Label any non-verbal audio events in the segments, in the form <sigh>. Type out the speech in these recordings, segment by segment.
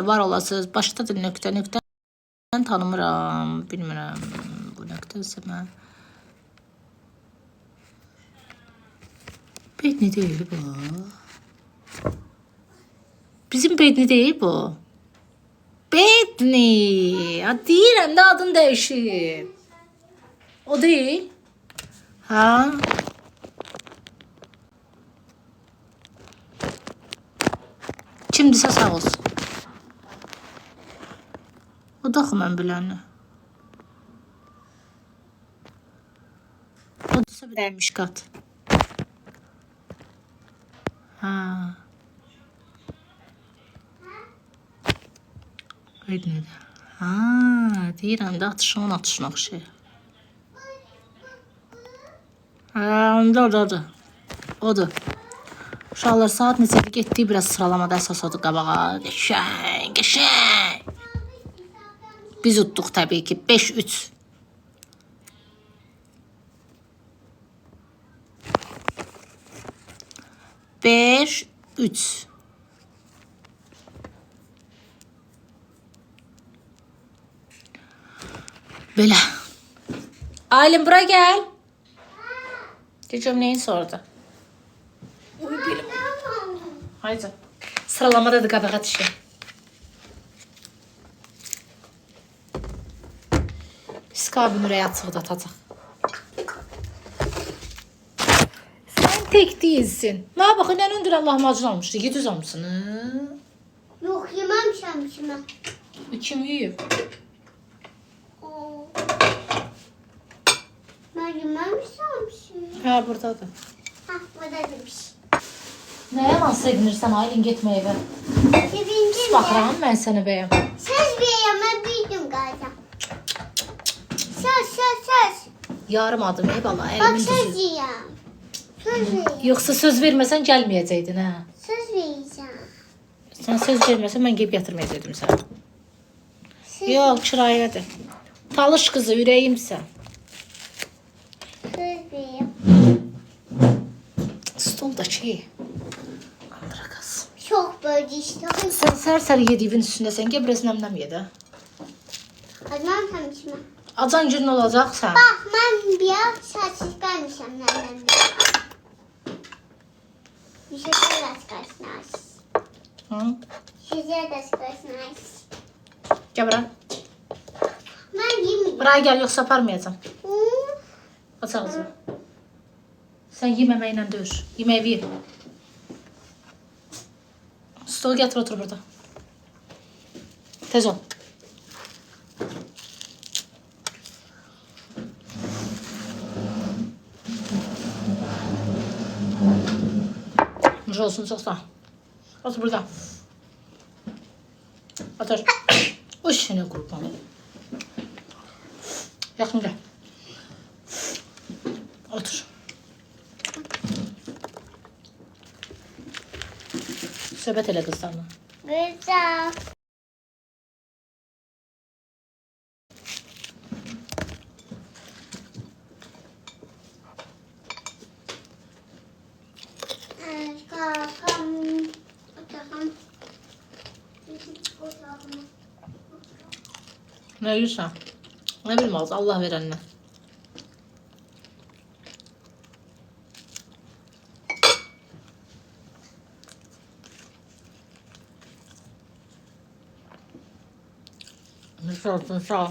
var olasınız. Başda da nöqtə nöqtə mən tanımıram, bilmirəm. Bu nöqtəsə mən. Bedni deyil bu. Bizim Bedni değil bu. Bedni. Ya deyirəm də adın dəyişib. O değil. Ha? Kimdisə sağ olsun. O da bir dəymiş qat. Ha. Öyle Ha, deyirəm də atışın atışına oxşayır. Ha, onda orada orada. Odur. Uşaqlar saat neçədir getdik biraz sıralamada əsas odur qabağa. Qəşəng, qəşəng. Biz utduq təbii ki 5-3. Beş, üç. Belə. Aylin bura gel. Diyeceğim neyin sordu? Uy belim. Haydi. Sıralamada da qabağa düşün. Açıqda atacaq. Sen tek değilsin. Ne bakın en öndüren lahmacun almıştı. 700 almışsın. Hı? Yok yememişim şimdi. Kim yiyor? Oo. Ben yememişim şimdi. Ha buradadır. Hah burada demiş. Ne yalan sevinirsen Aylin gitme eve. Sevindim ya. Bakıram ben seni beyim. Söz veremem bildim galiba. Söz söz söz. Yarım adım eyvallah Bak elimin söz düzü. diyeyim. Söz vereyim. Yoksa söz vermesen gelmeyeceydin ha. Söz vereceğim. Sen söz vermesen ben gelip yatırmayacakdım sana. Söz, Yok çırayladı. Talış kızı yüreğimsen. söz vereyim. Stolda şey. Kandıra kız. Çok böyle işte. Ser yediğin üstünde sen gel biraz nem yedi. Azmam tanışma. Acan gün olacaksa. Bak ben bir an saçsız kalmışım nereden bir şey biraz kaçmaz. Hı? Şeker de kaçmaz. Gel buraya. Ben yemeyeyim. Buraya gel yoksa aparmayacağım. Hmm. Aç ağzını. Sen yememeyle dövüş. Yemeği bir. Stol getir otur burada. Tez ol. Nuş olsun ol. Otur burada. Otur. <coughs> Uş seni kurban. Yakın gel. Otur. Söhbət elə qızlarla. Güzel. Yürürsən? Nə bilim ağzı Allah verəndən. Sağ olsun, sağ ol.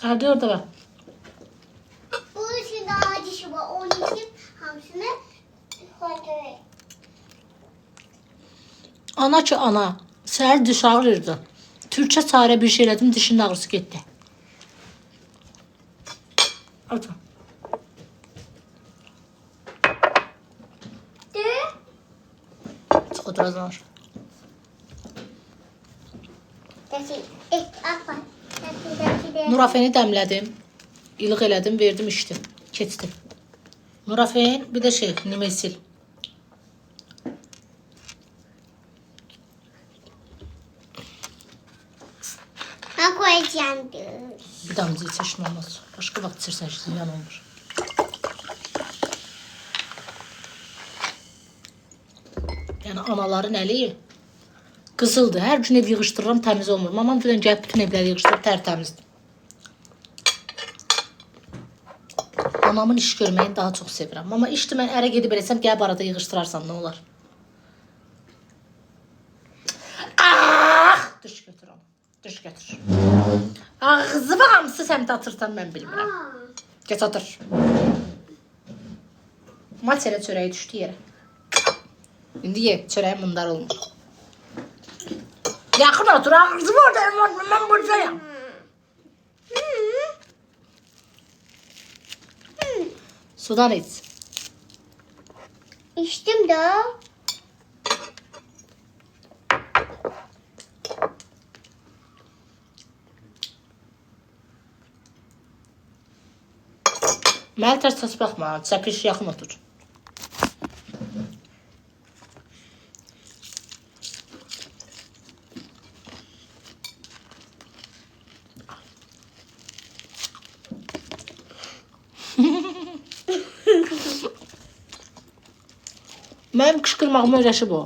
Hadi orada bak. Bu işin daha acısı var. Onun için hamsını koyduruyor. Ana ki ana. Səhər diş ağrırdı. Türkçə çarə bir şey elədim, dişin ağrısı getdi. Otur. De. Çıx oturacaq. Desi. Apa. Desi, desi, desi. Nurafeni dəmlədim. İlıq elədim, verdim içdi. Keçdi. Nurafen, bir də şey, nimesil. Bir damla içersin olmaz. Başka vakit içersin yan olur. Yani anaların eli kızıldı. Her gün ev yığıştırıram təmiz olmur. Mamam dünən gəlib bütün evləri yığışdırıb tərtəmizdir. Mamamın iş görməyini daha çox sevirəm. Mama işdir mən ərə gedib eləsəm gəlib arada yığışdırarsan nə olar? Səmtə atırsan mən bilmirəm. Geç otur. Materə çörəyi düşdü yerə. İndi ye, çörəyin mındar olmuş. Yaxın otur, ağzı var da mən buradayım. Sudan iç. İçtim de. Mənə tərs tərs baxma, çəpiş yaxın otur. Mənim qışqırmağımı öyrəşib o.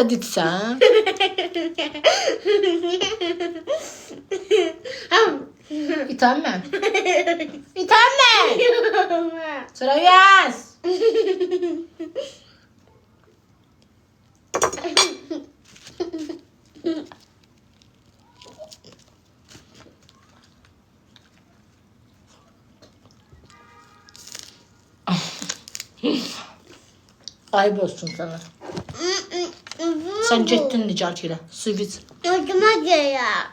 Demək istədiksən? <laughs> İtənmə. <laughs> İtənmə. Sıra yaz. <laughs> Ayıp olsun sana. Sen ilə. Su iç. Gözüme geliyor.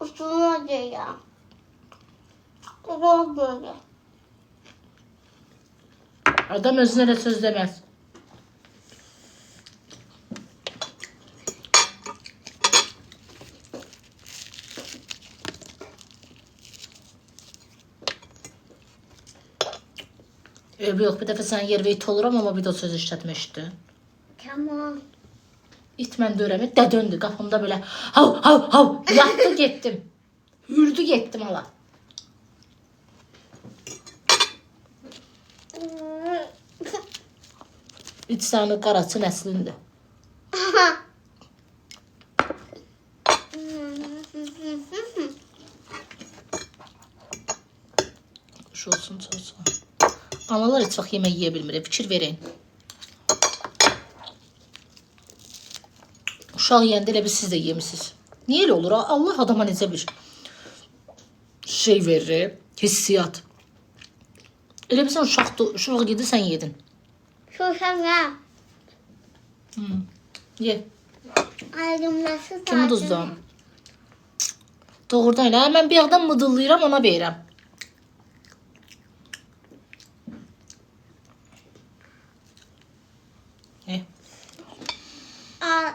Usuma geliyor. Usuma geliyor. Adam özünə də söz deməz. Yox, bir dəfə sən yervə it oluram, amma bir də o söz işlətmişdi. Tamam. İt mən dörəmi də döndü qapımda belə hav hav hav yatdı getdim. <laughs> Hürdü getdim hala. İt sənin qaraçı nəslindir. <laughs> Olsun olsun. Analar heç vaxt yemək yeyə bilmir. Fikir verin. Uşaq yeyəndə elə bir siz də yemisiniz. Niyə elə olur? Allah adama necə bir şey verir, hissiyat. Elə bir sən uşaq, uşaq yedi, sən yedin. Susam ya. Ye. Ayrım nasıl Kim uduzdu? Doğrudan elə. Mən bir yaxdan mıdıllayıram, ona verirəm. Aa,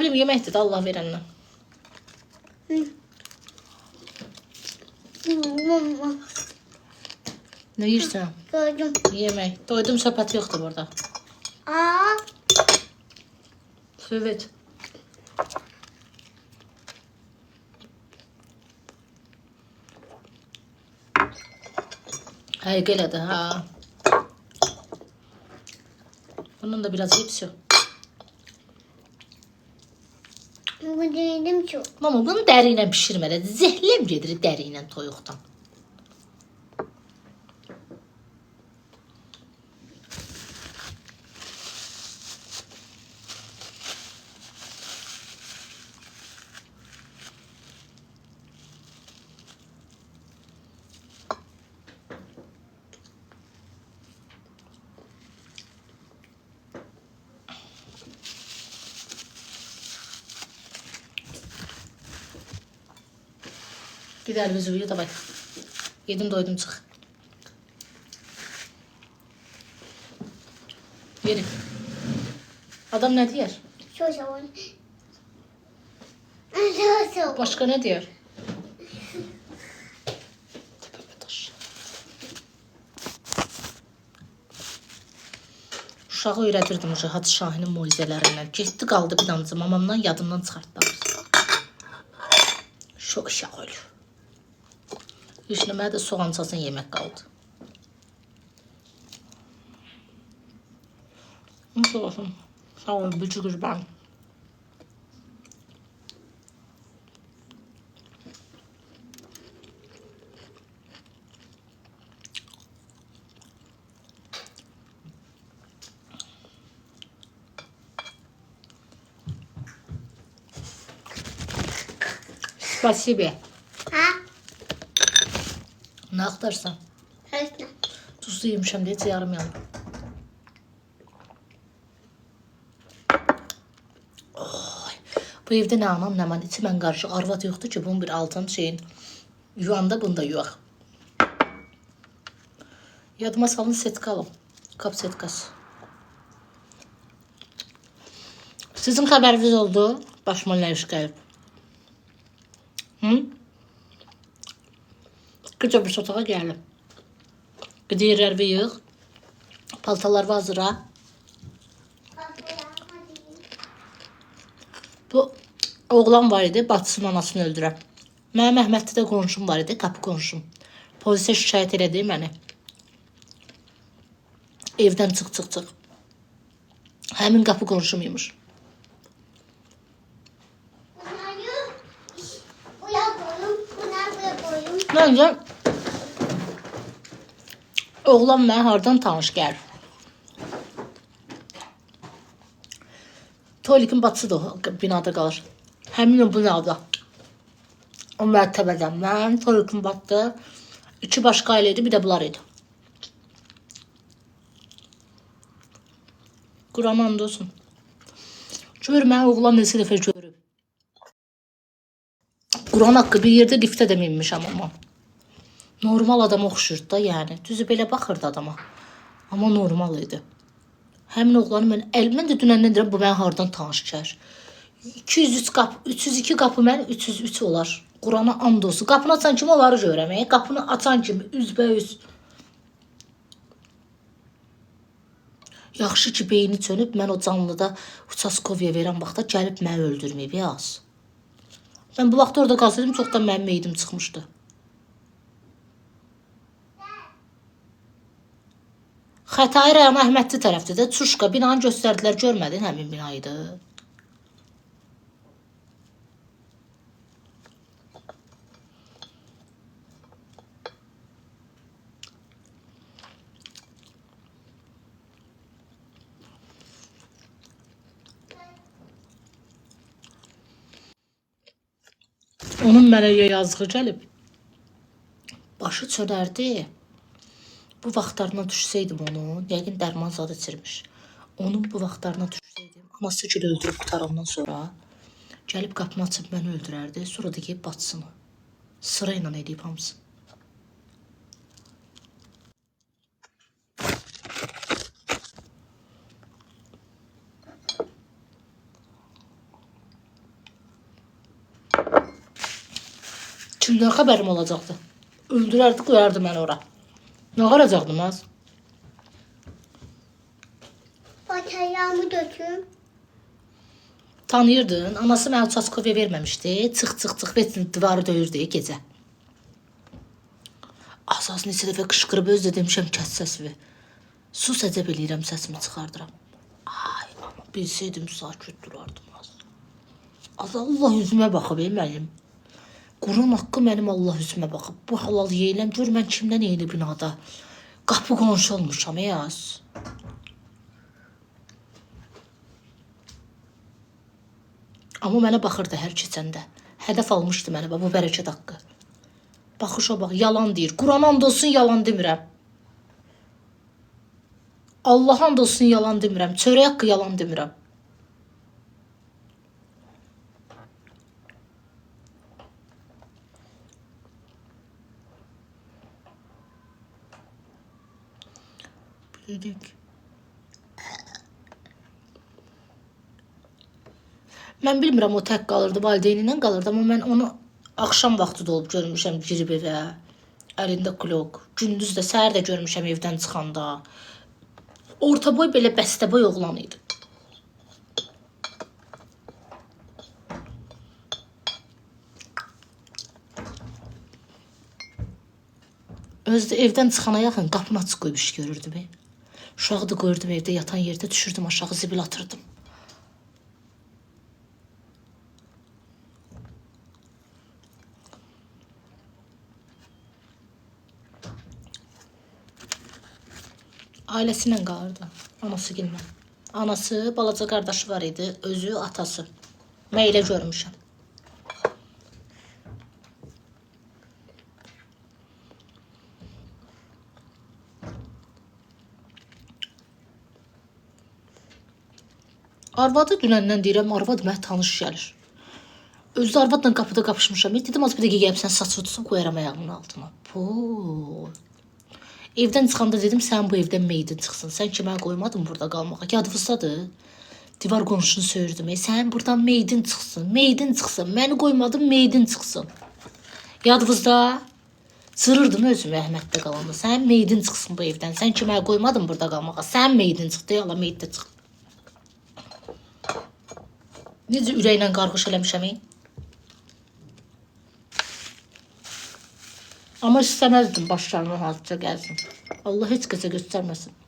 bilim yeməkdir də Allah mama. Nə yeyirsən? Gördüm. Yemək. Doydum söhbət yoxdur burada. Aa, Evet. Həqiqə elədir, ha. Bunun da biraz hepsi. Bu dedim çok. Mama bunu dəri ilə bişirməlidir. Zəhləm gedir dəri ilə toyuqdan. Gider biz uyu da bak. Yedim doydum çık. Yerim. Adam ne diyor? Başka ne diyor? Uşağı öyrədirdim uşağı Hacı Şahinin moizələrindən. Getdi qaldı bir damcı mamamdan yadımdan çıxartdı. Şu uşaq ölür. Heç nə mənə də soğan çasın yemək qaldı. Nasıl olsun? Sağ ol, bücü qurban. Спасибо. Heç nə. Tuzlu yemişəm deyə heç yarım yanır. Oy, bu evdə nə anam, nə mən, içi mən qarışıq arvad yoxdur ki, bunun bir altın şeyin yuvanda bunda yuvaq. Yadıma salın setka alım. Kap setkası. Sizin xəbəriniz oldu? Başıma nə iş gəlib? Hı? Gecə bir otağa gəlib. Gidiyorlar bir yığ. Paltalar hazıra. Bu oğlan var idi, bacısının anasını öldürən. Mənim Əhməddə də qonşum var idi, qapı qonşum. Polisə şikayət elədi məni. Evdən çıx, çıx, çıx. Həmin qapı qonşum imiş. Məncə oğlan mənə hardan tanış gəlir? Tolikin bacısı da binada qalır. Həmin o binada. O mərtəbədən. Mən Tolikin batdı. İki başqa ailə idi, bir də bunlar idi. Quran and olsun. Gör mən oğlan neçə dəfə görüb. Quran haqqı bir yerdə liftə də minmişəm amma. Normal adama oxşurdu da, yəni. Düzü belə baxırdı adama. Amma normal idi. Həmin oğlanı mən əlimdən də dünəndən deyirəm bu mən hardan tanış gəlir. 203 qapı, 302 qapı mən 303 olar. Qurana and olsun. Qapını açan kimi onları görürəm. e. Qapını açan kimi üzbəüz. Yaxşı ki beyni çönüb mən o canlıda Uçaskovya verən vaxtda gəlib məni öldürməyib yaz. Mən bu vaxt orada qalsaydım çoxdan mənim meydim çıxmışdı. Xətai rayon Əhmədli tərəfdə də Çuşqa binanı göstərdilər, görmədin həmin binaydı. Onun mənə yazığı gəlib. Başı çönərdi. Bu vaxtlarına düşsəydim onu, yəqin dərman zad içirmiş. Onun bu vaxtlarına düşsəydim, anası gül öldürüb qutarandan sonra gəlib qapını açıb məni öldürərdi. Sonra da gəlib bacısını. Sıra ilə edib hamısını. Kimdən xəbərim olacaqdı? Öldürərdi, qoyardı məni ora. Nə qaracaqdım az? Bataryamı dökün. Tanıyırdın, anası mənə Çaskovya verməmişdi. Çıx, çıx, çıx, betin divarı döyürdü gecə. Az-az neçə dəfə qışqırıb öz də demişəm kəs səsini. Sus əcəb eləyirəm səsimi çıxardıram. Ay, amma bilsəydim sakit durardım az. Az Allah üzümə baxıb mənim. Quran haqqı mənim Allah üzümə baxıb. Bu halal yeyiləm, gör mən kimdən eyni binada. Qapı qonşu olmuşam ey az. Amma mənə baxırdı hər keçəndə. Hədəf almışdı mənə bu bərəkət haqqı. Baxışa bax, yalan deyir. Quran and olsun yalan demirəm. Allah and olsun yalan demirəm. Çörək haqqı yalan demirəm. Bildik. Mən bilmirəm o tək qalırdı, valideynindən qalırdı, amma mən onu axşam vaxtı da olub görmüşəm girib evə. Əlində klok. Gündüz də səhər də görmüşəm evdən çıxanda. Orta boy belə bəstəboy oğlan idi. Özü də evdən çıxana yaxın qapını açıq qoyub iş görürdüm. e. Uşağı da qoyurdum evdə yatan yerdə düşürdüm aşağı zibil atırdım. Ailəsilə qalırdı. Anası gilmə. Anası, balaca qardaşı var idi, özü, atası. Mən elə görmüşəm. Arvadı dünəndən deyirəm, arvad mənə tanış gəlir. Özü arvadla qapıda qapışmışam. Dedim az bir dəqiqə gəlib sən saçı tutsam qoyaram ayağımın altına. Po. Evdən çıxanda dedim sən bu evdən meydin çıxsın. Sən ki mən qoymadın burada qalmağa. Yadınızdadır? Divar qonşunu söyürdüm. E, sən buradan meydin çıxsın. Meydin çıxsın. Məni qoymadın meydin çıxsın. Yadınızda? Sırırdım özümü Əhməddə qalanda. Sən meydin çıxsın bu evdən. Sən ki məni qoymadın burada qalmağa. Sən meydin çıx. Deyə Allah meyd də çıx. Necə ürəklə qarğış eləmişəm? Amma istəməzdim başlarına hadisə gəlsin. Allah heç kəsə göstərməsin.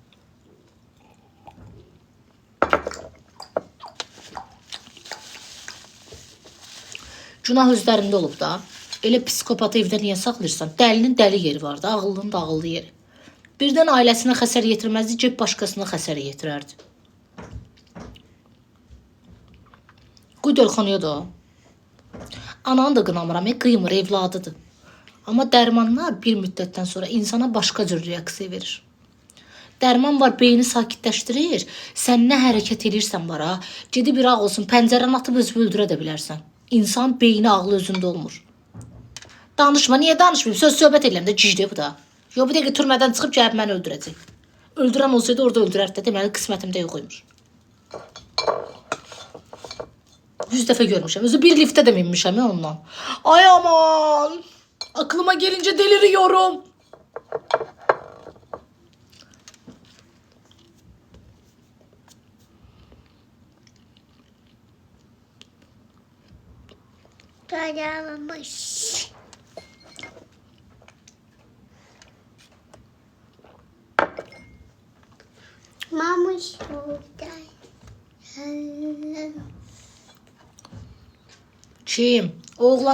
Günah özlərində olub da. Elə psikopatı evdə niyə saxlayırsan? Dəlinin dəli yeri var da, ağıllının da ağıllı yeri. Birdən ailəsinə xəsər yetirməzdi, cəb başqasına xəsər yetirərdi. Qoy dölxanaya da. Ananı da qınamıram, e, qıymır, evladıdır. Amma dərmanlar bir müddətdən sonra insana başqa cür reaksiya verir. Dərman var, beyni sakitləşdirir. Sən nə hərəkət edirsən var ha, gedib bir ağ olsun, pəncərəni atıb özünü öldürə də bilərsən. İnsan beyni ağlı özündə olmur. Danışma, niyə danışmayım? Söz söhbət edirəm də gicdir bu da. Yo bir dəqiqə türmədən çıxıb gəlib məni öldürəcək. Öldürən olsaydı orada öldürərdi də, deməli qismətimdə yox imiş. 100 dəfə görmüşəm. Özü bir liftə də minmişəm ya ondan. Ay aman! Aklıma gelince deliriyorum. Dayanmış. Mamuş burada. ki, oğlan